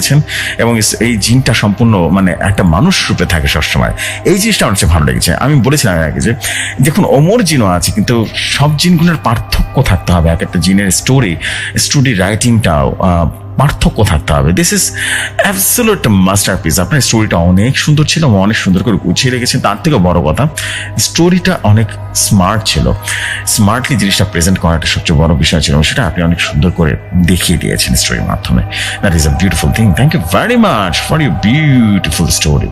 স্টোরিটা লিখেছেন এবং এই- জিনটা সম্পূর্ণ মানে একটা মানুষ রূপে থাকে সবসময়। এই জিনিসটা আমার কাছে ভালো লেগেছে। আমি বলেছিলাম আগে যে, দেখুন অমর জিনও আছে, কিন্তু সব জিনগুলোর পার্থক্য থাকতে হবে এক একটা জিনের স্টোরি স্টোরি রাইটিংটাও পার্থক্য থাকতে হবে। This is absolute masterpiece আপনার স্টোরিটা অনেক সুন্দর ছিল, এবং অনেক সুন্দর করে গুছিয়ে রেখেছেন। তার থেকেও বড় কথা স্টোরিটা অনেক স্মার্ট ছিল। স্মার্টলি জিনিসটা প্রেজেন্ট করাটা সবচেয়ে বড় বিষয় ছিল সেটা আপনি অনেক সুন্দর করে দেখিয়ে দিয়েছেন স্টোরির মাধ্যমে। That is a beautiful thing thank you very much for you beautiful story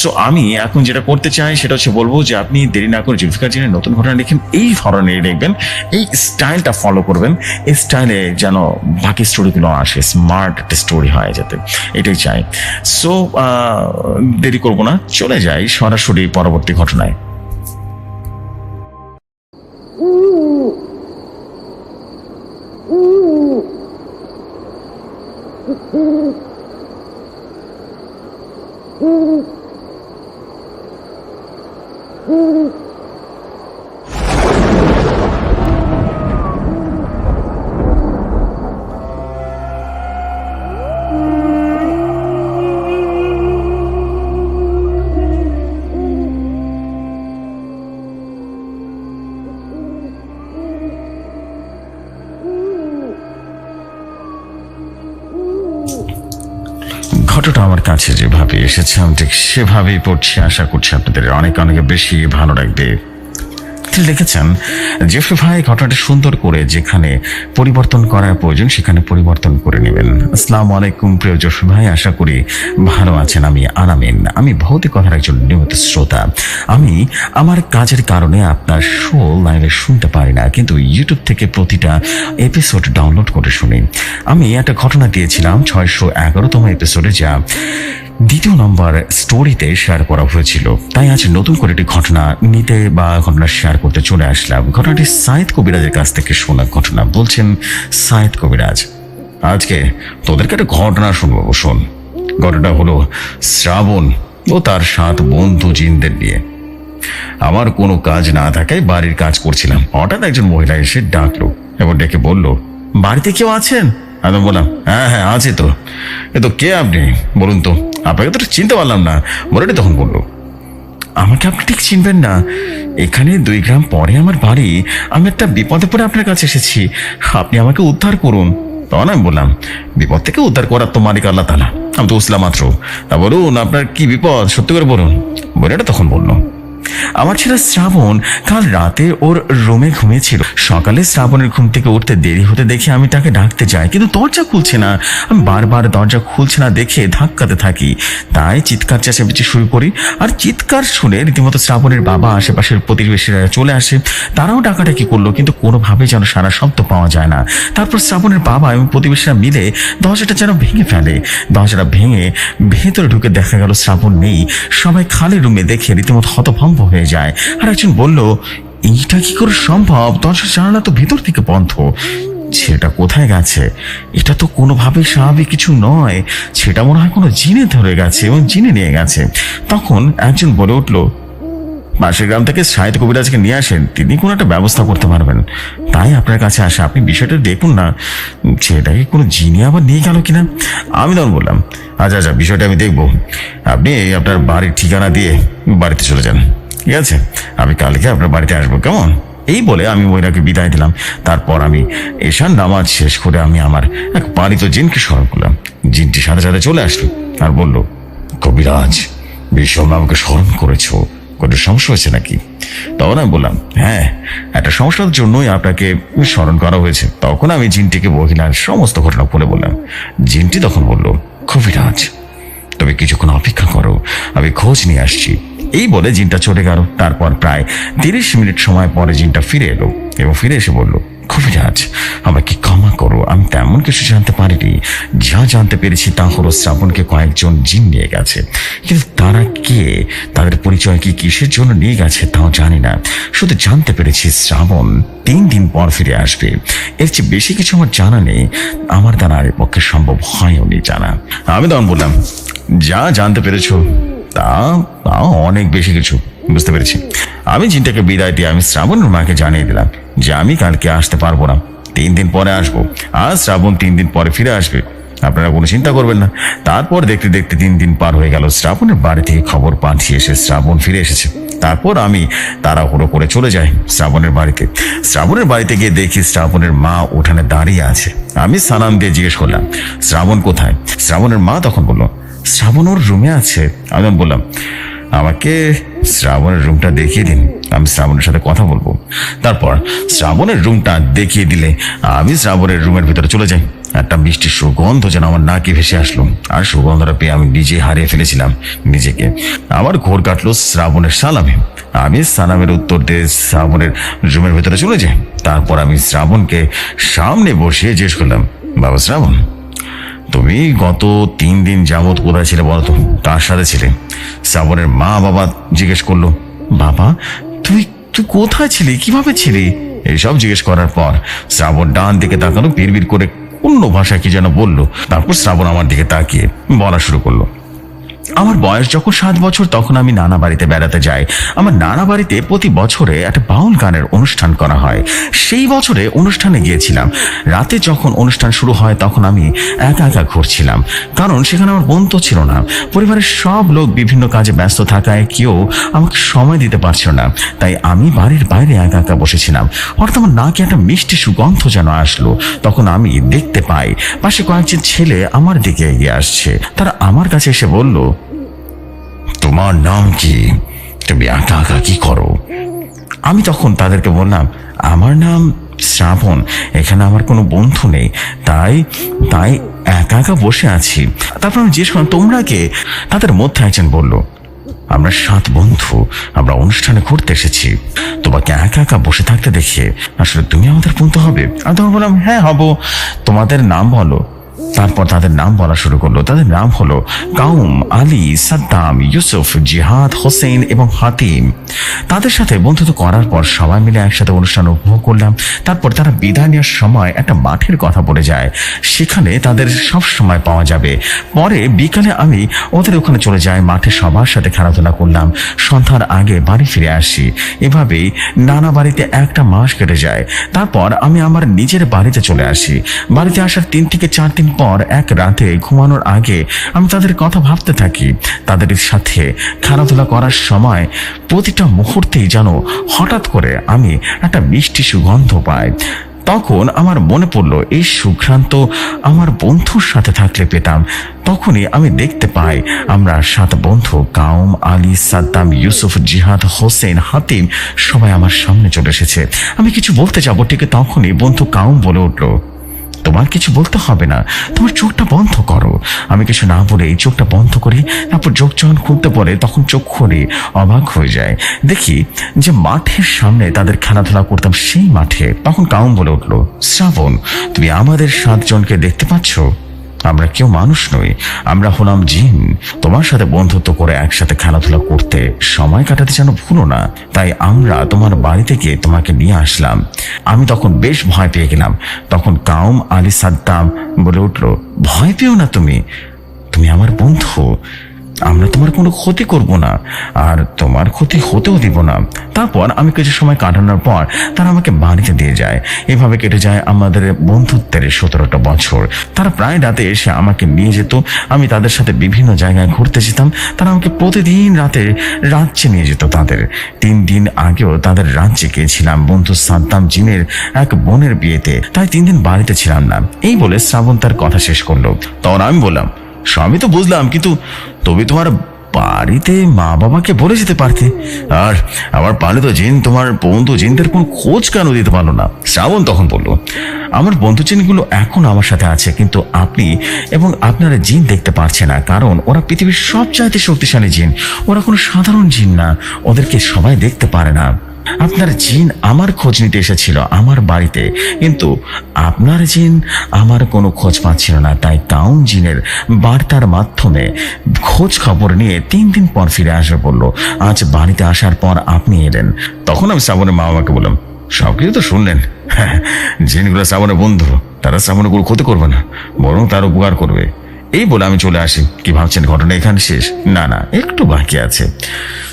so আমি এখন যেটা করতে চাই, সেটা হচ্ছে বলব যে আপনি দেরি না করে জুলফিকার জিনের নতুন ঘটনা লিখেন, এই ধরনের লিখবেন এই স্টাইলটা ফলো করবেন, এই স্টাইলে যেন বাকি স্টোরিগুলো আসে। স্মার্ট একটা স্টোরি হয় যাতে, এটাই চাই। সো দেরি করব না, চলে যাই সরাসরি পরবর্তী ঘটনায়। ঘটনা যেভাবে এসেছে, আমি ঠিক সেভাবেই পড়ছি, আশা করছি আপনাদের অনেক অনেক বেশি ভালো লাগবে। লিখেছেন জেফে ভাই, ঘটনাটা সুন্দর করে যেখানে পরিবর্তন করার প্রয়োজন, সেখানে পরিবর্তন করে নেবেন। আসসালামু আলাইকুম, প্রিয় জফি ভাই, আশা করি ভালো আছেন। আমি আনামিন আমি ভৌতিকতার একজন নিয়মিত শ্রোতা। আমি আমার কাজের কারণে আপনার শো লাইভে শুনতে পারি না, কিন্তু ইউটিউব থেকে প্রতিটা এপিসোড ডাউনলোড করে শুনি। আমি একটা ঘটনা দিয়েছিলাম, ছয়শো এগারোতম এপিসোডে, যা দ্বিতীয় নম্বর স্টোরিতে শেয়ার করা হয়েছিল। তাই আজ নতুন করে একটি ঘটনা নিতে বা ঘটনা শেয়ার করতে চলে আসলাম। ঘটনাটি সাইদ কবিরাজের কাছ থেকে শোনা ঘটনা। বলছেন সাইদ কবিরাজ, আজকে তোদেরকে একটা ঘটনা শুনব, শোন। ঘটনা হলো শ্রাবণ ও তার সাত বন্ধু জিনদের নিয়ে। আমার কোনো কাজ না থাকায় বাড়ির কাজ করছিলাম। হঠাৎ একজন মহিলা এসে ডাকলো এবং ডেকে বলল, বাড়িতে কেউ আছেন? আমি বললাম হ্যাঁ হ্যাঁ আছে তো। এ তো কে আপনি? বলুন তো। আপনাকে তো চিনতে পারলাম না। মনে তখন বলল, আমাকে আপনি ঠিক চিনবেন না। এখানে দুই গ্রাম পরে আমার বাড়ি। আমি একটা বিপদে পড়ে আপনার কাছে এসেছি। আপনি আমাকে উদ্ধার করুন। তখন আমি বললাম, বিপদ থেকে উদ্ধার করার তো মালিক আল্লাহ তালা। আমি তো উসলাম মাত্র। তা বলুন, আপনার কি বিপদ? সত্যি করে বলুন। বলে তখন বলল আমার ছেলে শ্রাবণ কাল রাতে ওর রুমে ঘুমিয়েছিল। সকালে শ্রাবণের ঘুম থেকে উঠতে দেরি হতে দেখে আমি তাকে ডাকতে যাই, কিন্তু দরজা খুলছে না। আমি বারবার দরজা খুলছে না দেখে ধাক্কাতে থাকি। তাই চিৎকার চেঁচামেচি শুরু করি আর চিৎকার শুনে রীতিমতো শ্রাবণের বাবা, আশেপাশের প্রতিবেশীরা চলে আসে। তারাও ডাকাডাকি করল, কিন্তু কোনোভাবে যেন সারা শব্দ পাওয়া যায় না। তারপর শ্রাবণের বাবা এবং প্রতিবেশীরা মিলে দরজাটা যেন ভেঙে ফেলে। দরজাটা ভেঙে ভেতরে ঢুকে দেখা গেল শ্রাবণ নেই। সবাই খালি রুমে দেখে রীতিমতো হতভম্ব হয়ে যায়। আর একজন বলল, এইটা কি করে সম্ভব? দরজার জানালা তো ভেতর থেকে বন্ধ। ছেলেটা কোথায় গেছে? এটা তো কোনোভাবে স্বাভাবিক কিছু নয়। সেটা মনে হয় কোনো জিনে ধরে গেছে এবং জিনে নিয়ে গেছে। তখন একজন বলে উঠল পাশের গ্রাম থেকে সাহিত্য কবিরাজকে নিয়ে আসেন। তিনি কোনো একটা ব্যবস্থা করতে পারবেন। তাই আপনার কাছে আসে। আপনি বিষয়টা দেখুন না। সেটাকে কোনো জিনি আবার নিয়ে গেল কিনা? আমি তখন বললাম আচ্ছা আচ্ছা বিষয়টা আমি দেখব। আপনি আপনার বাড়ির ঠিকানা দিয়ে বাড়িতে চলে যান। ঠিক আছে? আমি কালকে আপনার বাড়িতে আসব, কেমন? এই বলে আমি মহিলাকে বিদায় দিলাম। তারপর আমি এশার নামাজ শেষ করে আমি আমার এক পালিত জিনকে স্মরণ করলাম। জিনটি সাথে সাথে চলে আসলো আর বলল, কবিরাজ বিষম আমাকে স্মরণ করেছ। কোনো সমস্যা হয়েছে নাকি? তখন আমি বললাম হ্যাঁ একটা সমস্যার জন্যই আপনাকে স্মরণ করা হয়েছে। তখন আমি জিনটিকে মহিলার সমস্ত ঘটনা বলে বললাম। জিনটি তখন বলল, কবিরাজ তবে কিছুক্ষণ অপেক্ষা করো, আমি খোঁজ নিয়ে আসছি। এই বলে জিনটা চলে গেল। তারপর প্রায় তিরিশ মিনিট সময় পরে জিনটা ফিরে এলো এবং ফিরে এসে বলল, কবিরাজ আমাকে ক্ষমা করো আমি তেমন কিছু জানতে পারিনি। যা জানতে পেরেছি তা হলো শ্রাবণকে কয়েকজন জিন নিয়ে গেছে। কিন্তু তারা কে? তাদের পরিচয় কি কিসের জন্য নিয়ে গেছে তাও জানি না। শুধু জানতে পেরেছি শ্রাবণ তিন দিন পর ফিরে আসবে। এর চেয়ে বেশি কিছু আমার জানা নেই। আমার দ্বারা আর পক্ষে সম্ভব হয়নি জানা। আমি তখন বললাম, যা জানতে পেরেছ তা তা অনেক বেশি কিছু, বুঝতে পেরেছি। আমি জিনটাকে বিদায় দিয়ে আমি শ্রাবণের মাকে জানিয়ে দিলাম যে আমি কালকে আসতে পারব না, তিন দিন পরে আসব। আর শ্রাবণ তিন দিন পরে ফিরে আসবে। আপনারা কোনো চিন্তা করবেন না। তারপর দেখতে দেখতে তিন দিন পার হয়ে গেল। শ্রাবণের বাড়ি থেকে খবর পাঠিয়ে এসে শ্রাবণ ফিরে এসেছে। তারপর আমি তাড়াহুড়ো করে চলে যাই শ্রাবণের বাড়িতে। শ্রাবণের বাড়িতে গিয়ে দেখি শ্রাবণের মা উঠানে দাঁড়িয়ে আছে। আমি সালাম দিয়ে জিজ্ঞেস করলাম, শ্রাবণ কোথায়? শ্রাবণের মা তখন বলল শ্রাবণ ওর রুমে আছে। আমি বললাম, আমাকে শ্রাবণের রুমটা দেখিয়ে দিন। আমি শ্রাবণের সাথে কথা বলব। তারপর শ্রাবণের রুমটা দেখিয়ে দিলে আমি শ্রাবণের রুমের ভিতরে চলে যাই। একটা মিষ্টি সুগন্ধ যেন আমার নাকে ভেসে আসলো। আর সুগন্ধটা পেয়ে আমি নিজে হারিয়ে ফেলেছিলাম নিজেকে। আমার ঘোর কাটলো শ্রাবণের সালামে। আমি সালামের উত্তর দিয়ে শ্রাবণের রুমের ভিতরে চলে যাই। তারপর আমি শ্রাবণকে সামনে বসিয়ে জিজ্ঞেস করলাম, বাবা শ্রাবণ তুমি গত তিন দিন যাবৎ কোথায় ছিলে বলতো কার সাথে ছিলে। শ্রাবণের মা বাবা জিজ্ঞেস করল, বাবা, তুই তুই কোথায় ছিলি? কীভাবে ছিলি? এইসব জিজ্ঞেস করার পর শ্রাবণ ডান দিকে তাকানো বিড়বিড় করে অন্য ভাষা কি যেন বলল। তারপর শ্রাবণ আমার দিকে তাকিয়ে বলা শুরু করল আমার বয়স যখন সাত বছর, তখন আমি নানা বাড়িতে বেড়াতে যাই। আমার নানা বাড়িতে প্রতি বছরে একটা বাউল গানের অনুষ্ঠান করা হয়। সেই বছরে অনুষ্ঠানে গিয়েছিলাম। রাতে যখন অনুষ্ঠান শুরু হয়, তখন আমি একা একা ঘুরছিলাম। কারণ সেখানে আমার বন্ধু ছিল না। পরিবারের সব লোক বিভিন্ন কাজে ব্যস্ত থাকায় কেউ আমাকে সময় দিতে পারছিল না। তাই আমি বাড়ির বাইরে একা একা বসেছিলাম। হঠাৎ আমার নাকে একটা মিষ্টি সুগন্ধ যেন আসলো। তখন আমি দেখতে পাই, পাশে কয়েকজন ছেলে আমার দিকে এগিয়ে আসছে। তারা আমার কাছে এসে বলল তোমার নাম কি? তুমি একা একা কি করো? আমি তখন তাদেরকে বললাম, আমার নাম শ্রাবণ, এখানে আমার কোনো বন্ধু নেই। তাই তাই একা একা বসে আছি। তারপর আমি জিজ্ঞেস করলাম, তোমরা কে? তাদের মধ্যে একজন বলল, আমরা সাত বন্ধু, আমরা অনুষ্ঠানে ঘুরতে এসেছি। তোমাকে একা একা বসে থাকতে দেখে আসলে তুমি আমাদের বন্ধু হবে? আমি তখন বললাম হ্যাঁ হব। তোমাদের নাম বলো তারপর তাদের নাম বলা শুরু করল। তাদের নাম হলো কাউম আলী, সাদ্দাম, ইউসুফ, জিহাদ, হোসেন এবং হাতিম। তাদের সাথে বন্ধুত্ব করার পর সবাই মিলে একসাথে অনুষ্ঠান উপভোগ করলাম। তারপর তারা বিদায় নেওয়ার সময় একটা মাঠের কথা বলে যায়। সেখানে তাদের সব সময় পাওয়া যাবে। পরে বিকালে আমি ওদের ওখানে চলে যাই, মাঠে সবার সাথে খেলাধুলা করলাম। সন্ধ্যার আগে বাড়ি ফিরে আসি। এভাবেই নানা বাড়িতে একটা মাস কেটে যায়। তারপর আমি আমার নিজের বাড়িতে চলে আসি। বাড়িতে আসার তিন থেকে চার দিন পর এক রাতে ঘুমানোর আগে আমি তাদের কথা ভাবতে থাকি। তাদের সাথে খেলাধুলা করার সময় প্রতিটা মুহূর্তেই যেন হঠাৎ করে আমি একটা মিষ্টি সুগন্ধ পাই। তখন আমার মনে পড়ল এই সুঘ্রান্ত আমার বন্ধুর সাথে থাকলে পেতাম। তখনই আমি দেখতে পাই, আমরা সাত বন্ধু, কাউম, আলী, সাদ্দাম, ইউসুফ, জিহাদ, হোসেন, হাতিম, সবাই আমার সামনে চলে এসেছে। আমি কিছু বলতে যাব, ঠিক তখনই বন্ধু কাউম বলে উঠল। তোমার কিছু বলতে হবে না। তোমার চোখটা বন্ধ করো। আমি কিছু না বলে চোখটা বন্ধ করি। তারপর চোখ যখন খুলতে পড়ে, তখন চোখ খুলে অবাক হয়ে যায়। দেখি যে মাঠের সামনে তাদের খেলাধুলা করতাম সেই মাঠে। তখন কাউম বলে উঠল, শ্রাবণ, তুমি আমাদের সাতজনকে দেখতে পাচ্ছ? আমরা কেউ মানুষ নই। আমরা হলাম জিন। তোমার সাথে বন্ধুত্ব করে একসাথে খেলাধুলা করতে সময় কাটাতে যেন ভুলো না। তাই আমরা তোমার বাড়ি থেকে তোমাকে নিয়ে আসলাম। আমি তখন বেশ ভয় পেয়ে গেলাম। তখন কাউম আলী সাদ্দাম বলে উঠল, ভয় পেও না তুমি। তুমি আমার বন্ধু। আমরা তোমার কোনো ক্ষতি করব না, আর তোমার ক্ষতি হতেও দিব না। তারপর আমি কিছু সময় কাটানোর পর তারা আমাকে বাড়িতে দিয়ে যায়। এভাবে কেটে যায় আমাদের বন্ধুত্বের সতেরোটা বছর। তারা প্রায় রাতে এসে আমাকে নিয়ে যেত। আমি তাদের সাথে বিভিন্ন জায়গায় ঘুরতে যেতাম। তারা আমাকে প্রতিদিন রাতে রাজ্যে নিয়ে যেত তাদের। তিন দিন আগেও তাদের রাজ্যে গিয়েছিলাম বন্ধু সাদ্দাম জিনের এক বোনের বিয়েতে। তাই তিন দিন বাড়িতে ছিলাম না। এই বলে শ্রাবণ তার কথা শেষ করল। তখন আমি বললাম স্বামী তো বুঝলাম, কিন্তু তবে তোমার বাড়িতে মা বাবাকে বলে যেতে পারতে। আর আমার পালিত জিন, তোমার বন্ধু জিনদের কোনো খোঁজ কেন দিতে পারল না? শ্রাবণ তখন বলল, আমার বন্ধু জিনগুলো এখন আমার সাথে আছে, কিন্তু আপনি এবং আপনারা জিন দেখতে পারছে না, কারণ ওরা পৃথিবীর সবচাইতে শক্তিশালী জিন। ওরা কোনো সাধারণ জিন না, ওদেরকে সবাই দেখতে পারে না। আপনার জিন আমার খোঁজ নিতে এসেছিল আমার বাড়িতে। কিন্তু আপনার জিন আমার কোনো খোঁজ পাচ্ছিল না, তাই কাউন জিনের বার্তার মাধ্যমে খোঁজ খবর নিয়ে তিন দিন পর ফিরে আসবে বলল, আজ বাড়িতে আসার পর আপনি এলেন। তখন আমি শ্রাবণের মা বাবাকে বললাম, সব কিছু তো শুনলেন। হ্যাঁ জিনগুলো শ্রাবণের বন্ধু, তারা শ্রাবণের কোনো ক্ষতি করবে না, বরং তার উপকার করবে। এই বলে আমি চলে আসি। কি ভাবছেন ঘটনা এখানে শেষ? না না, একটু বাকি আছে।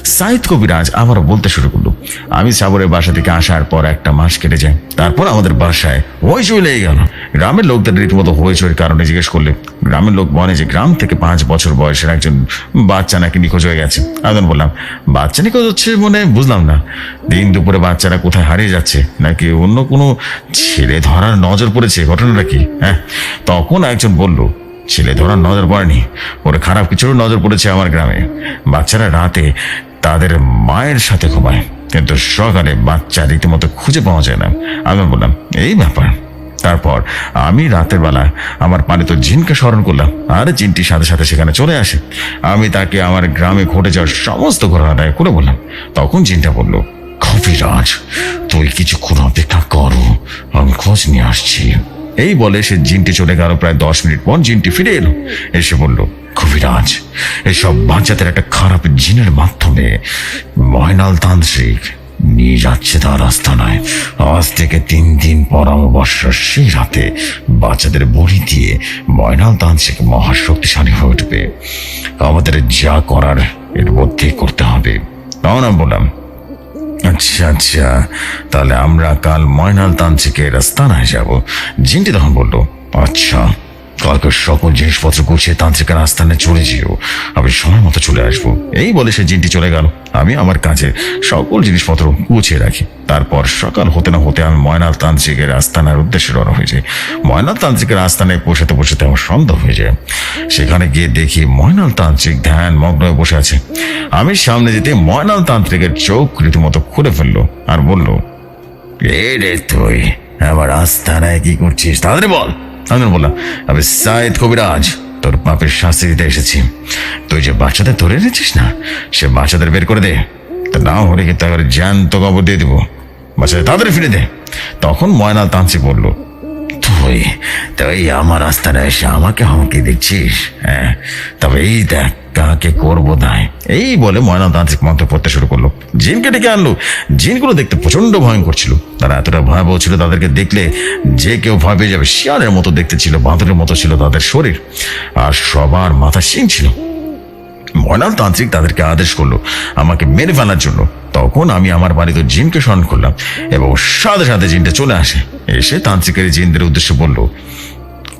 সাইদ কবিরাজ আবারও বলতে শুরু করল। আমি সাবরের বাসা থেকে আসার পর একটা মাস কেটে যায়। তারপর আমাদের বাসায় হইচই লেগে গেল। গ্রামের লোকদের রীতিমতো হইচইয়ের কারণে জিজ্ঞেস করলে, গ্রামের লোক বলে যে গ্রাম থেকে পাঁচ বছর বয়সের একজন বাচ্চা নাকি নিখোঁজ হয়ে গেছে? আমি বললাম, বাচ্চা নিখোঁজ হচ্ছে মনে বুঝলাম না। দিন দুপুরে বাচ্চারা কোথায় হারিয়ে যাচ্ছে? নাকি অন্য কোনো ছেলে ধরার নজর পড়েছে? ঘটনাটা কি? হ্যাঁ তখন একজন বলল ছেলে ধরার নজর পড়েনি। ওর খারাপ কিছুর নজর পড়েছে আমার গ্রামে। বাচ্চারা রাতে তাদের মায়ের সাথে ঘুমায়। কিন্তু সকালে বাচ্চা রীতিমতো খুঁজে পাওয়া যায় না। আমি বললাম, এই ব্যাপার। তারপর আমি রাতের বেলা আমার পালিত জিনকে স্মরণ করলাম। আর জিনটির সাথে সাথে সেখানে চলে আসে। আমি তাকে আমার গ্রামে ঘটে যাওয়ার সমস্ত ঘটনাটা করে বললাম। তখন জিনটা বলল, কবিরাজ, তুই কিছুক্ষণ অপেক্ষা করো। আমি খোঁজ নিয়ে আসছি। এই বলে সে জিনটি চলে গেল প্রায় দশ মিনিট পর। জিনটি ফিরে এলো। এসে বলল, কবিরাজ, এসব বাচ্চাদের একটা খারাপ জিনের মাধ্যমে ময়নাল তান্ত্রিক নিয়ে যাচ্ছে তার আস্থানায় আজ থেকে তিন দিন পর অমাবস্যা সেই রাতে বাচ্চাদের বড়ি দিয়ে ময়নাল তান্ত্রিক মহাশক্তিশালী হয়ে উঠবে। আমাদের যা করার এর মধ্যে করতে হবে। তখন আমি বললাম আচ্ছা আচ্ছা। তাহলে আমরা কাল ময়নাল তান্ত্রিকের রাস্তানায় যাব। জিনটি তখন বলল আচ্ছা। কালকে সকল জিনিসপত্র গুছিয়ে তান্ত্রিকের আস্থানে চলে যেও। আমি সময় মতো চলে আসব। এই বলে সে জিনটি চলে গেল। আমি আমার কাজে সকল জিনিসপত্র গুছিয়ে রাখি। তারপর সকাল হতে না হতে আমি ময়নাল তান্ত্রিকের আস্থানার উদ্দেশ্যে রওনা হয়ে যাই। ময়নাল তান্ত্রিকের আস্থানায় পৌঁছাতে পৌঁছাতে আমার সন্দেহ হয়ে যায়। সেখানে গিয়ে দেখি ময়নাল তান্ত্রিক ধ্যান মগ্ন হয়ে বসে আছে। আমি সামনে যেতে ময়নাল তান্ত্রিকের চোখ রীতিমতো খুলে ফেলল আর বলল এ রে তুই? আমার আস্থানায় কি করছিস? তাড়াতাড়ি বল। আমি বললাম আমি সাইদ কবিরাজ, তোর পাপের শাস্তি দিতে এসেছি। তুই যে বাচ্চাদের ধরে এনেছিস না, সে বাচ্চাদের বের করে দে। তা না হলে কিন্তু তাকে জ্যান্ত কবর দিয়ে দেবো। বাচ্চাদের তাড়াতাড়ি ফিরে দে। তখন ময়না তাঁচি বলল, তুই, তাই আমার রাস্তায় এসে আমাকে হুমকি দিচ্ছিস হ্যাঁ? তবে এই দেখ কাকে করব দায়? এই বলে ময়নাতান্ত্রিক মন্ত্র পড়তে শুরু করল। জিনকে ডেকে আনলো। জিনগুলো দেখতে প্রচণ্ড ভয়ঙ্কর ছিল। তারা এতটা ভয়াবহ ছিল তাদেরকে দেখলে যে কেউ ভয় পেয়ে যাবে। শিয়ালের মতো দেখতে ছিল, বাঁদরের মতো ছিল তাদের শরীর। আর সবার মাথা শিং ছিল। ময়নাল তান্ত্রিক তাদেরকে আদেশ করল, আমাকে মেরে ফেলার জন্য। তখন আমি আমার বাড়িতে জিনকে স্মরণ করলাম এবং সাথে সাথে জিনটা চলে আসে। এসে তান্ত্রিকের জিনদের উদ্দেশ্যে বলল,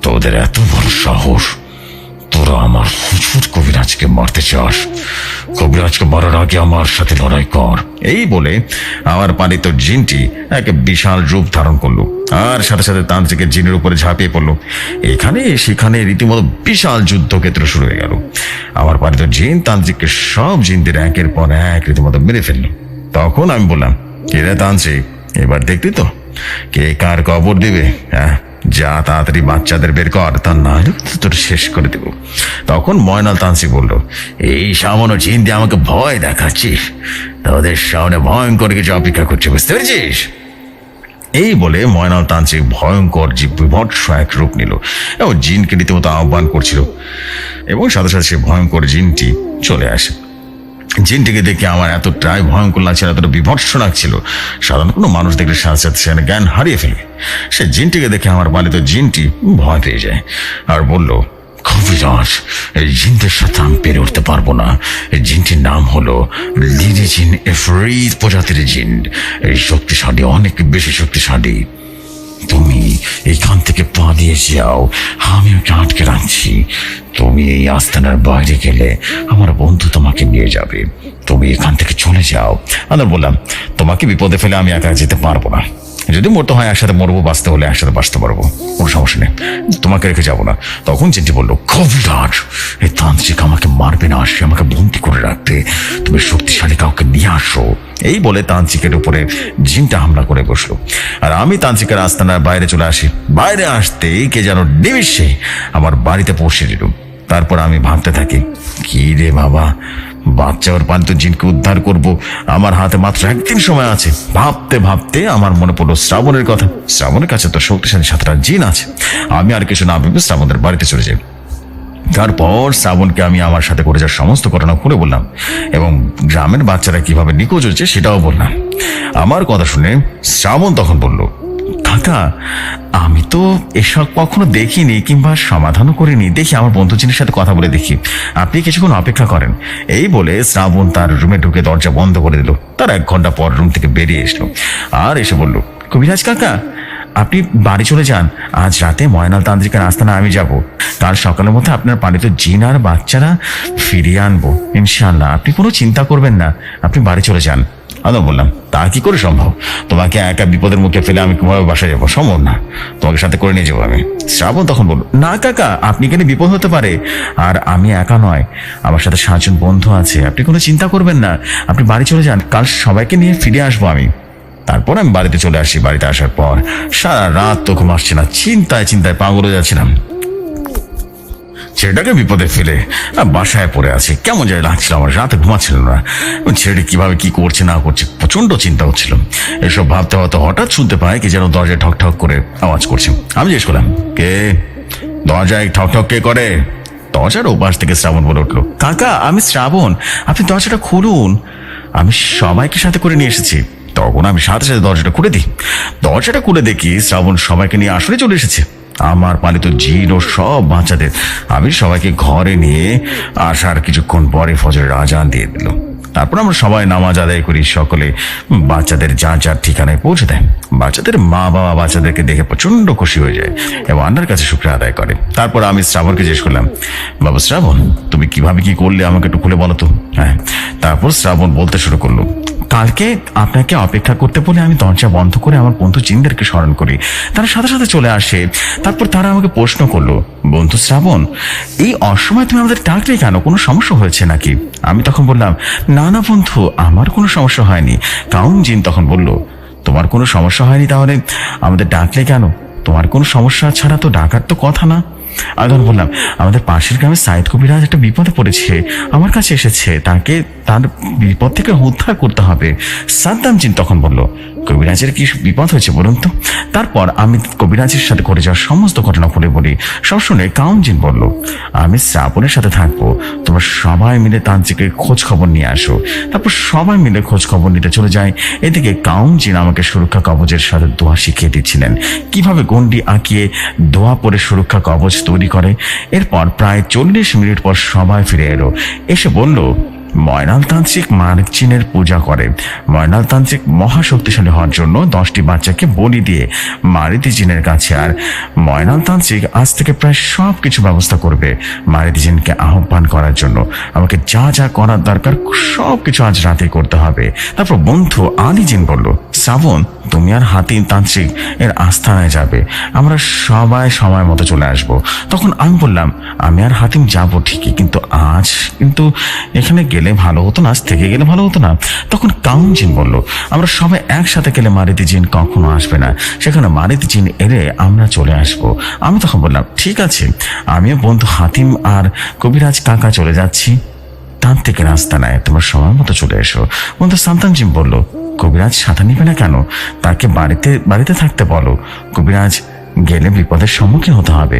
তোদের এত বড় সাহস তোরা আমার হুজুর কবিরাজকে মারতে চাস। কবিরাজকে মারার আগে আমার সাথে লড়াই কর। এই বলে আমার পালিত জিনটি এক বিশাল রূপ ধারণ করল। আর সাথে সাথে তান্ত্রিকের জিনের উপরে ঝাঁপিয়ে পড়ল। এখানে সেখানে রীতিমতো বিশাল যুদ্ধক্ষেত্র শুরু হয়ে গেল। আমার পালিত জিন তান্ত্রিককে সব জিনদের একের পর এক রীতিমতো মেরে ফেলল। তখন আমি বললাম, কে রে তান্ত্রিক? এবার দেখলি তো? কে কার কবর দিবে হ্যাঁ? যা তাড়াতাড়ি বাচ্চাদের বের কর, তা না হলে তোর শেষ করে দেব। তখন ময়নাল তান্ত্রিক বলল, এই সামান্য দিয়ে আমাকে ভয় দেখাচ্ছিস? তোদের সামনে ভয়ঙ্কর কিছু অপেক্ষা করছে, বুঝতে পেরেছিস? এই বলে ময়নাল তান্ত্রিক ভয়ঙ্কর যে বিভৎস এক রূপ নিল এবং জিনকে রীতিমতো আহ্বান করছিল। এবং সাথে সাথে সে ভয়ঙ্কর জিনটি চলে আসে। জিনটিকে দেখে আমার এতটাই ভয়ঙ্কর লাগছিল, এতটা বিভৎস লাগছিল। সাধারণ কোনো মানুষ দেখলে সাথে সাথে জ্ঞান হারিয়ে ফেলবে। সে জিনটিকে দেখে আমার পালিত জিনটি ভয় পেয়ে যায় আর বলল, কবিরাজ, এই জিনদের সাথে আমি পেরে উঠতে পারব না। এই জিনটির নাম হলো লিলি জিন এফরিদ প্রজাতির জিন। এই শক্তিশালী, অনেক বেশি শক্তিশালী। তুমি এখান থেকে পালিয়ে যাও। আমি ওকে আটকে রাখছি। তুমি এই আস্তানার বাইরে গেলে আমার বন্ধু তোমাকে নিয়ে যাবে। তুমি এখান থেকে চলে যাও। আমি বললাম, তোমাকে বিপদে ফেলে আমি একা যেতে পারব না। যদি মরতে হয় একসাথে মরবো, বাঁচতে হলে একসাথে বাঁচতে পারব। কোনো সমস্যা নেই। তোমাকে রেখে যাব না। তখন চিন্তি বলল, কবিরাজ, এই তান্ত্রিক আমাকে মারবে না, সে আমাকে বন্দি করে রাখতে তুমি শক্তিশালী কাউকে নিয়ে আসো। এই বলে তান্ত্রিকের উপরে জিনটা হামলা করে বসল। আর আমি তান্ত্রিকের আস্তানার বাইরে চলে আসি। বাইরে আসতেই কে যেন নিমিষে আমার বাড়িতে পৌঁছে দিল। তারপর আমি ভাবতে থাকি, কি রে বাবা বাচ্চা ওর পালিত জিনকে উদ্ধার করব। আমার হাতে মাত্র একদিন সময় আছে। ভাবতে ভাবতে আমার মনে পড়ল শ্রাবণের কথা। শ্রাবণের কাছে তো শক্তিশালী সাতটা জিন আছে। আমি আর কিছু না ভেবে শ্রাবণের বাড়িতে চলে যাই। তারপর শ্রাবণকে আমি আমার সাথে করে যাওয়ার সমস্ত ঘটনা খুলে বললাম এবং গ্রামের বাচ্চারা কীভাবে নিখোঁজ হচ্ছে সেটাও বললাম। আমার কথা শুনে শ্রাবণ তখন বলল কাকা আমি তো এসব কখনো দেখিনি কিংবা সমাধানও করিনি। দেখি আমার বন্ধু জিনের সাথে কথা বলে দেখি। আপনি কিছুক্ষণ অপেক্ষা করেন। এই বলে শ্রাবণ তার রুমে ঢুকে দরজা বন্ধ করে দিল। তার এক ঘণ্টা পর রুম থেকে বেরিয়ে এসলো। আর এসে বলল, কবিরাজ কাকা, আপনি বাড়ি চলে যান। আজ রাতে ময়নাল তান্ত্রিকের আস্তানা আমি যাব। কাল সকালের মধ্যে আপনার পালিত জিন আর বাচ্চারা ফিরিয়ে আনব। ইনশাল্লাহ আপনি কোনো চিন্তা করবেন না। আপনি বাড়ি চলে যান। আমি বললাম, তা কি করে সম্ভব? তোমাকে একা বিপদের মুখে ফেলে আমি কীভাবে বাসায় যাব? সম্ভব না। তোমাকে সাথে করে নিয়ে যাব আমি। শ্রাবণ তখন বলল, না কাকা, আপনি কেন বিপদ হতে পারে? আর আমি একা নয়। আমার সাথে সাতজন বন্ধু আছে। আপনি কোনো চিন্তা করবেন না। আপনি বাড়ি চলে যান। কাল সবাইকে নিয়ে ফিরে আসব আমি। তারপর আমি বাড়িতে চলে আসি। বাড়িতে আসার পর সারা রাত তো ঘুম আসছে না। চিন্তায় চিন্তায় পাগল যাচ্ছিলাম। ছেলেটাকে বিপদে ফেলে। বাসায় পড়ে আছে। কেমন যায় লাগছিল আমার। রাতে ঘুমাচ্ছিল না। ছেলেটি কীভাবে কি করছে, না করছে প্রচণ্ড চিন্তা হচ্ছিল। এসব ভাবতে ভাবতে হঠাৎ শুনতে পাই কি যেন দরজায় ঠক ঠক করে আওয়াজ করছে। আমি জিজ্ঞেস করলাম, কে? দরজায় ঠক ঠক কে করে? দরজার ওপাশ থেকে শ্রাবণ বলে উঠল, কাকা, আমি শ্রাবণ। আপনি দরজাটা খুলুন। আমি সবাইকে সাথে করে নিয়ে এসেছি। তখন আমি সাথে সাথে দরজাটা খুলে দিই। দরজাটা খুলে দেখি শ্রাবণ সবাইকে নিয়ে আসলে চলে এসেছে। আমার পালিত জিন ও সব বাচ্চাদের। আমি সবাইকে ঘরে নিয়ে আসার কিছুক্ষণ পরে ফজরের আজান দিয়ে দিল। তারপর আমরা সবাই নামাজ আদায় করি, সকলে বাচ্চাদের যা যার ঠিকানায় পৌঁছে দেয়। বাচ্চাদের মা বাবা বাচ্চাদেরকে দেখে প্রচণ্ড খুশি হয়ে যায় এবং আন্নার কাছে শুক্রিয়া আদায় করে। তারপর আমি শ্রাবণকে জিজ্ঞেস করলাম, বাবা শ্রাবণ, তুমি কীভাবে কি করলে? আমাকে একটু খুলে বলো তো। হ্যাঁ তারপর শ্রাবণ বলতে শুরু করল, কালকে আপনাকে অপেক্ষা করতে বলে আমি দরজা বন্ধ করে আমার বন্ধু জিনদেরকে স্মরণ করি। তারা সাথে সাথে চলে আসে। তারপর তারা আমাকে প্রশ্ন করল, বন্ধু শ্রাবণ, এই অসময় তুমি আমাদের ডাকলে কেন? কোনো সমস্যা হয়েছে নাকি? আমি তখন বললাম, না না বন্ধু, আমার কোনো সমস্যা হয়নি। কাউন জিন তখন বলল তোমার কোনো সমস্যা হয়নি তাহলে? আমাদের ডাকলে কেন? তোমার কোনো সমস্যা ছাড়া তো ডাকার তো কথা না। আমি বললাম, আমাদের পাশের গ্রামে সাইদ কবিরাজ একটা বিপদে পড়েছে। আমার কাছে এসেছে। তাকে তার বিপদ থেকে উদ্ধার করতে হবে। সাদ্দাম জিন তখন বলল কবিরাজের কি বিপদ হয়েছে বলুন তো? তারপর আমি কবিরাজের সাথে ঘটে যাওয়ার সমস্ত ঘটনা খুলে বলি। সব শুনে কাউন জিন বলল, আমি শ্রাবণের সাথে থাকব। তোমরা সবাই মিলে তান্ত্রিকের খোঁজ খবর নিয়ে আসো। তারপর সবাই মিলে খোঁজ খবর নিতে চলে যায়। এদিকে কাউন জিন আমাকে সুরক্ষা কবচের সাথে দোয়া শিখিয়ে দিচ্ছিলেন। কীভাবে গন্ডি আঁকিয়ে দোয়া পরে সুরক্ষা কবচ তৈরি করে? এরপর প্রায় চল্লিশ মিনিট পর সবাই ফিরে এলো। এসে বলল ময়নালতান্ত্রিক মার্গচিনের পূজা করে। ময়নালতান্ত্রিক মহাশক্তিশালী হওয়ার জন্য দশটি বাচ্চাকে বলি দিয়ে মারিতি জিনের কাছে আর ময়নালতান্ত্রিক আজ থেকে প্রায় সব কিছু ব্যবস্থা করবে মারিতি জিনকে আহ্বান করার জন্য। আমাকে যা যা করার দরকার সব কিছু আজ রাতে করতে হবে। তারপর বন্ধু আলি জিন বলল, শ্রাবণ তুমি আর হাতিম তান্ত্রিক এর আস্থানায় যাবে। আমরা সবাই সময় মতো চলে আসব। তখন আমি বললাম, আমি আর হাতিম যাব ঠিকই, কিন্তু আজ কিন্তু এখানে গেলে ভালো হতো না, আজ থেকে গেলে ভালো হতো না। তখন কাউন জিন বলল, আমরা সবাই একসাথে গেলে মারিতি জিন কখনো আসবে না। সেখানে মারিতি জিন এলে আমরা চলে আসব। আমি তখন বললাম, ঠিক আছে। আমিও বন্ধু হাতিম আর কবিরাজ কাকা চলে যাচ্ছি। তান্ত্রিকের নেয় তোমার সময় মতো চলে এসো। বন্ধু সান্তানজিম বলল কবিরাজ সাঁতার নিবে না কেন? তাকে বাড়িতে বাড়িতে থাকতে বলো। কবিরাজ গেলে বিপদের সম্মুখীন হতে হবে।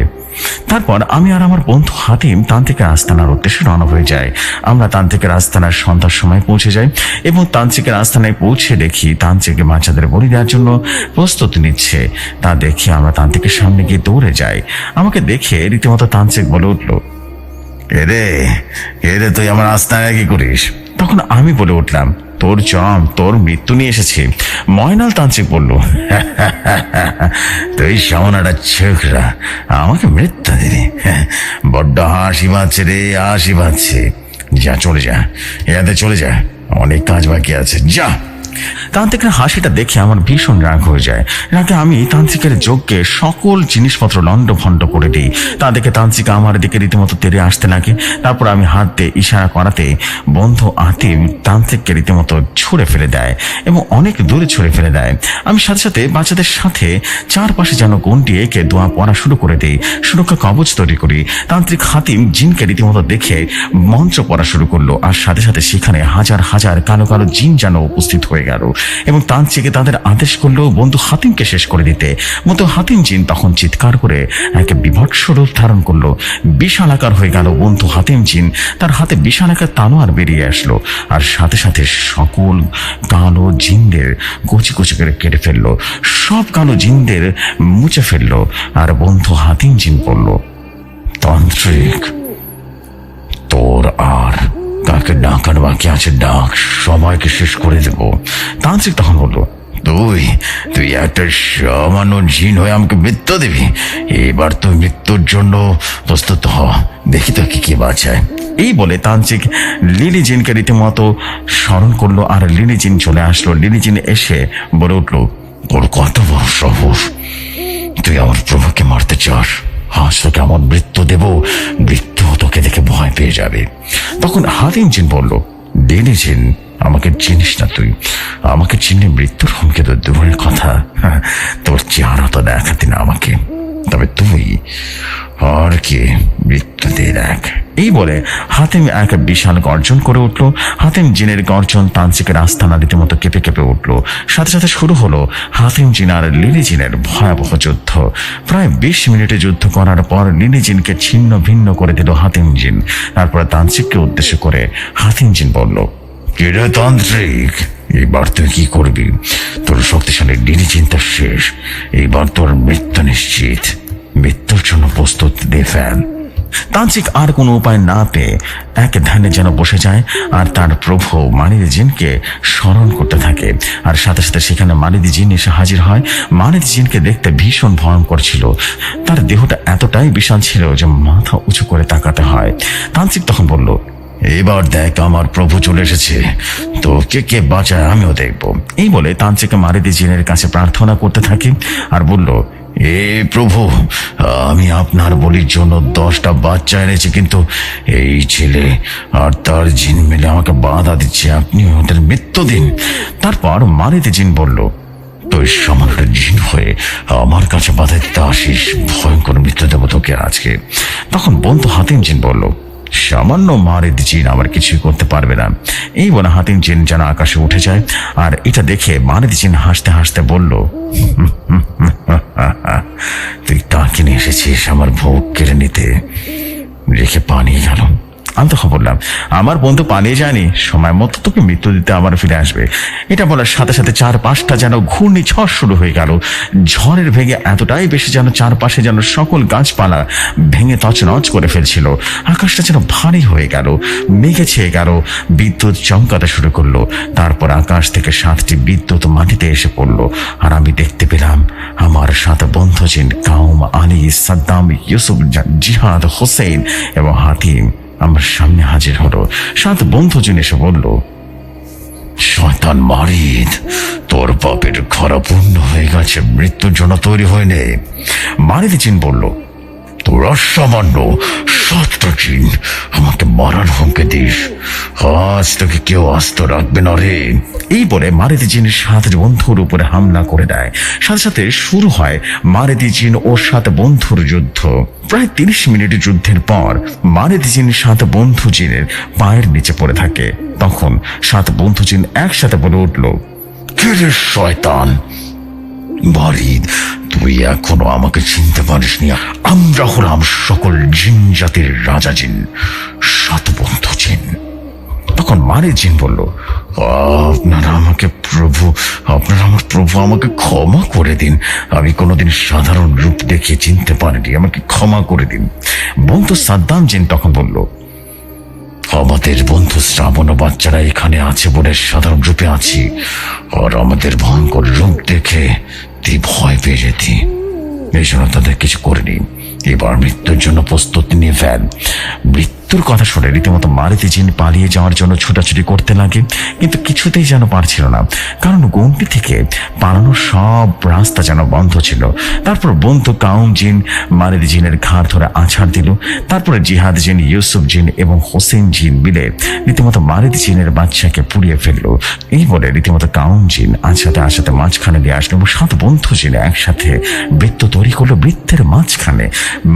তারপর আমি আর আমার বন্ধু হাতিম তান্ত্রিকের আস্তানার উদ্দেশ্যে রওনা হয়ে যাই। আমরা তান্ত্রিকের আস্তানার সন্ধ্যার সময় পৌঁছে যাই এবং তান্ত্রিকের আস্তানায় পৌঁছে দেখি তান্ত্রিকের বাচ্চাদের বলি দেওয়ার জন্য প্রস্তুতি নিচ্ছে। তা দেখে আমরা তান্ত্রিকের সামনে গিয়ে দৌড়ে যাই। আমাকে দেখে রীতিমতো তান্ত্রিক বলে উঠল এরে এরে তুই আমার আস্তানায় কি করিস? তখন আমি বলে উঠলাম তোর জম, তোর মৃত্যু নিয়ে এসেছে। ময়নাল তান্ত্রিক বলল, তুই সামনাটা ছেকরা আমাকে মৃত্যু দিদি বড্ড হাসি পাচ্ছে রে, হাসি পাচ্ছে। যা, চলে যা এতে চলে যা, অনেক কাজ বাকি আছে। যা তান্ত্রিকের হাসিটা দেখে আমার ভীষণ রাগ হয়ে যায়। রাগে আমি তান্ত্রিকের যজ্ঞে সকল জিনিসপত্র লন্ড ভন্ড করে দিই। তা দেখে তান্ত্রিকা আমার দিকে রীতিমতো তেরে আসতে লাগে। তারপর আমি হাত দিয়ে ইশারা করাতে বন্ধু আতিম তান্ত্রিককে রীতিমতো ছুঁড়ে ফেলে দেয় এবং অনেক দূরে ছুঁড়ে ফেলে দেয়। আমি সাথে সাথে বাচ্চাদের সাথে চারপাশে যেন গন্ডি এঁকে দোয়া পড়া শুরু করে দিই। সুরক্ষা কবচ তৈরি করি। তান্ত্রিক হাতিম জিনকে রীতিমতো দেখে মন্ত্র পড়া শুরু করল। আর সাথে সাথে সেখানে হাজার হাজার কালো কালো জিন যেন উপস্থিত হয়ে গেল এবং তান্ত্রিকে তাদের আদেশ করল বন্ধু হাতিমকে শেষ করে দিতে। মতো হাতিম জিন তখন চিৎকার করে এক বিভৎস রূপ ধারণ করল। বিশাল হয়ে গেল বন্ধু হাতিম জিন। তার হাতে বিশাল আকার বেরিয়ে আসলো আর সাথে সাথে সকল কালো জিনদের কচি কচি করে কেটে ফেলল। সব কালো জিনদের মুছে ফেলল আর বন্ধু হাতিম জিন বলল, তান্ত্রিক, তোর আর কাকে ডাকার বাকি আছে ডাক। সবাইকে শেষ করে দেব। তান্ত্রিক তখন বলল, তুই তুই একটা সামান্য জিন হয়ে আমাকে মৃত্যু দিবি। এবার তুই মৃত্যুর জন্য প্রস্তুত হ। দেখি তো কি কি বাঁচায়। এই বলে তান্ত্রিক লিলি জিনকে রীতিমতো স্মরণ করল আর লিলি জিন চলে আসলো। লিলি জিন এসে বলে উঠল ওর কত বড় তুই আমার প্রভুকে মারতে চাস। আজ তোকে আমার মৃত্যু দেব। মৃত্যু দেখে ভয় পেয়ে যাবে। তখন হাদিন জিন বলল ডেলি জিন, আমাকে চিনিস না তুই। আমাকে চিনে মৃত্যুর হুমকে তো দূরের কথা। তোর চেহারা তো দেখাতি না আমাকে। তবে তুই আর কে মৃত্যু দেখ। এই বলে হাতিম এক বিশাল গর্জন করে উঠল। হাতিম জিনের গর্জন তান্ত্রিকের আস্থানা রীতিমতো কেঁপে কেঁপে উঠল। সাথে সাথে শুরু হলো হাতিম জিন আর লিলি জিনের ভয়াবহ যুদ্ধ। প্রায় বিশ মিনিটে যুদ্ধ করার পর লিলি জিনকে ছিন্ন ভিন্ন করে দিল হাতিম জিন। তারপরে তান্ত্রিককে উদ্দেশ্য করে হাতিম জিন বলল কিরে তান্ত্রিক এবার তুই কি করবি? তোর শক্তিশালী লিলি চিন্তা শেষ। এইবার তোর মৃত্যু নিশ্চিত। মৃত্যুর জন্য প্রস্তুত দে, ফ্যান। তান্ত্রিক আর কোনো উপায় না পেয়ে এক ধ্যানে যেন বসে যায় আর তার প্রভু মানিদি জিনকে স্মরণ করতে থাকে। আর সাথে সাথে সেখানে মানিদি জিন এসে হাজির হয়। মানিদি জিনকে দেখতে ভীষণ ভয়ঙ্কর ছিল। তার দেহটা এতটাই বিশাল ছিল যে মাথা উঁচু করে তাকাতে হয়। তান্ত্রিক তখন বলল এবার দেখ আমার প্রভু চলে এসেছে। তো কে কে বাঁচায় আমিও দেখব। এই বলে তান্ত্রিক মারিদি জিনের কাছে প্রার্থনা করতে থাকে আর বলল, এ প্রভু, আমি আপনার বলির জন্য দশটা বাচ্চা এনেছি, কিন্তু এই ছেলে আর তার জিন মিলে আমাকে বাধা দিচ্ছে। আপনি ওদের মৃত্যু দিন। তারপর মারিদি জিন বলল, তুই সামান্য জিন হয়ে আমার কাছে বাধা দিতে আসিস। ভয়ঙ্কর মৃত্যু দেব তোকে আজকে। তখন বন্ধু হাতিম জিন বলল সামান্য মারিদ জিন আমার কিছুই করতে পারবে না। এই বলে হাতিম জিন যেন আকাশে উঠে যায়, আর এটা দেখে মারিদ জিন হাসতে হাসতে বলল, তুই তাকে নিয়ে এসেছিস আমার ভোগ কেড়ে নিতে? রেখে পানিয়ে গেল। আমি তখন বললাম আমার বন্ধু পালিয়ে যায়নি, সময় মতো তোকে মৃত্যু দিতে আবার ফিরে আসবে। এটা বলার সাথে সাথে চার পাঁচটা যেন ঘূর্ণি ঝড় শুরু হয়ে গেল। ঝড়ের ভেঙে এতটাই বেশি যেন চারপাশে যেন সকল গাছপালা ভেঙে তছনছ করে ফেলছিল। আকাশটা যেন ভারী হয়ে গেল, মেঘে ছেয়ে গেল, বিদ্যুৎ চমকাতে শুরু করল। তারপর আকাশ থেকে সাতটি বিদ্যুৎ মাটিতে এসে পড়ল। আর আমি দেখতে পেলাম আমার সাত বন্ধু চিন কাউম আলী সাদ্দাম, ইউসুফ জিহাদ হোসেন এবং হাতিম আমার সামনে হাজির হলো। সাত বন্ধুজন এসে বলল, শয়তান মারিদ, তোর পাপের খরা পূর্ণ হয়ে গেছে, মৃত্যুর জন্য তৈরি হয়নি। মারিদ চিন বলল তোর অসামান্য সাতটা চিন আমাকে মারার হুমকে দিস। আজ তোকে কেউ আস্ত রাখবে না রে। এই বলে মারিদি জিন সাত বন্ধুর উপরে হামলা করে দেয়। সাথে সাথে শুরু হয় মারিদি জিন ও সাত বন্ধুর যুদ্ধ। প্রায় তিরিশ মিনিট যুদ্ধের পর মারিদি জিন সাত বন্ধু জিনের পায়ের নিচে পড়ে থাকে। তখন সাত বন্ধু জিন একসাথে বলে উঠল, কে রে শয়তান? বারিদ তুই এখনও আমাকে চিনতে পারিসনি। আমরা হলাম সকল জিন জাতির রাজা জিন সাত বন্ধু জিন। তখন মানে জিন বলল, আপনারা আমাকে প্রভু, আপনারা আমার প্রভু আমাকে ক্ষমা করে দিন। আমি কোনোদিন সাধারণ রূপ দেখে চিনতে পারিনি, আমাকে ক্ষমা করে দিন। বন্ধু সাদ্দাম জিন তখন বলল আমাদের বন্ধু শ্রাবণ ও বাচ্চারা এখানে আছে বলে সাধারণ রূপে আছি। আর আমাদের ভয়ঙ্কর রূপ দেখে তুই ভয় পেয়ে যেতি। এই জন্য তাদের কিছু করিনি। এবার মৃত্যুর জন্য প্রস্তুতি নিয়ে ফেল। মৃত্যুর কথা শুনে রীতিমতো মারিতে জিন পালিয়ে যাওয়ার জন্য ছোটাছুটি করতে লাগে, কিন্তু কিছুতেই যেন পারছিল না। কারণ গন্ডি থেকে পালানোর সব রাস্তা যেন বন্ধ ছিল। তারপর বন্ধু কাউম জিন মারিদ জিনের ঘাড় ধরে আছাড় দিল। তারপরে জিহাদ জিন, ইউসুফ জিন এবং হোসেন জিন মিলে রীতিমতো মারিদ জিনের বাচ্চাকে পুড়িয়ে ফেলল। এই বলে রীতিমতো কাউম জিন আছাতে আছাতে মাঝখানে দিয়ে আসলো এবং সাত বন্ধু জিন একসাথে বৃত্ত তৈরি করল। বৃত্তের মাঝখানে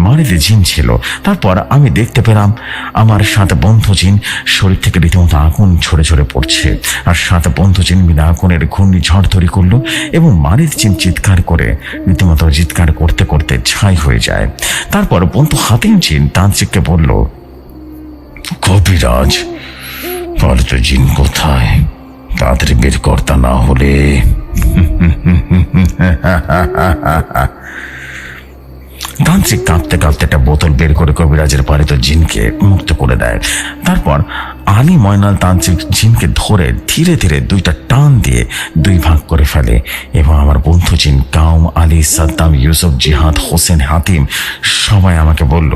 মারিদ জিন ছিল। তারপর আমি দেখতে পেলাম আমার সাত বন্ধু জিন শরীর থেকে রীতিমতো আগুন ছড়ে ছড়ে পড়ছে। আর সাত বন্ধু জিন মিলে আগুনের ঘূর্ণি ঝড় তৈরি করল এবং মারির চিন চিৎকার করে, রীতিমতো চিৎকার করতে করতে ছাই হয়ে যায়। তারপর বন্ধু হাতিম জিন তান্ত্রিককে বলল, কবিরাজ জিন কোথায়? তাড়াতাড়ি বের কর্তা না হলে তান্ত্রিক কাঁদতে কাঁদতে একটা বোতল বের করে কবিরাজের পালিত জিনকে মুক্ত করে দেয়। তারপর আলী ময়নাল তান্ত্রিক জিনকে ধরে ধীরে ধীরে দুইটা টান দিয়ে দুই ভাগ করে ফেলে এবং আমার বন্ধু জিন কাউম আলী সাদ্দাম ইউসুফ জিহাদ হোসেন হাতিম সবাই আমাকে বলল,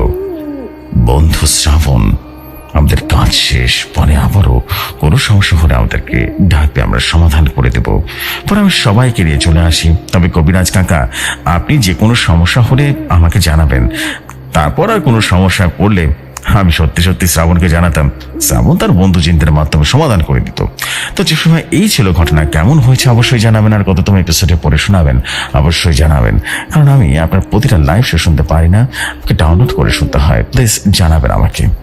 বন্ধু শ্রাবণ আমাদের কাজ শেষ, পরে আবারও কোনো সমস্যা হলে আমাদেরকে ডাকবে আমরা সমাধান করে দেব। পরে আমি সবাইকে নিয়ে চলে আসি। তবে কবিরাজ কাকা, আপনি যে কোনো সমস্যা হলে আমাকে জানাবেন। তারপর আর কোনো সমস্যা পড়লে আমি সত্যি সত্যি শ্রাবণকে জানাতাম। শ্রাবণ তার বন্ধু চিন্তার মাধ্যমে সমাধান করে দিত। তো যে সময় এই ছিল ঘটনা, কেমন হয়েছে অবশ্যই জানাবেন আর কততম এপিসোডে পরে শোনাবেন, অবশ্যই জানাবেন। কারণ আমি আপনার প্রতিটা লাইভ শো শুনতে পারি না ডাউনলোড করে শুনতে হয়। প্লিজ জানাবেন আমাকে।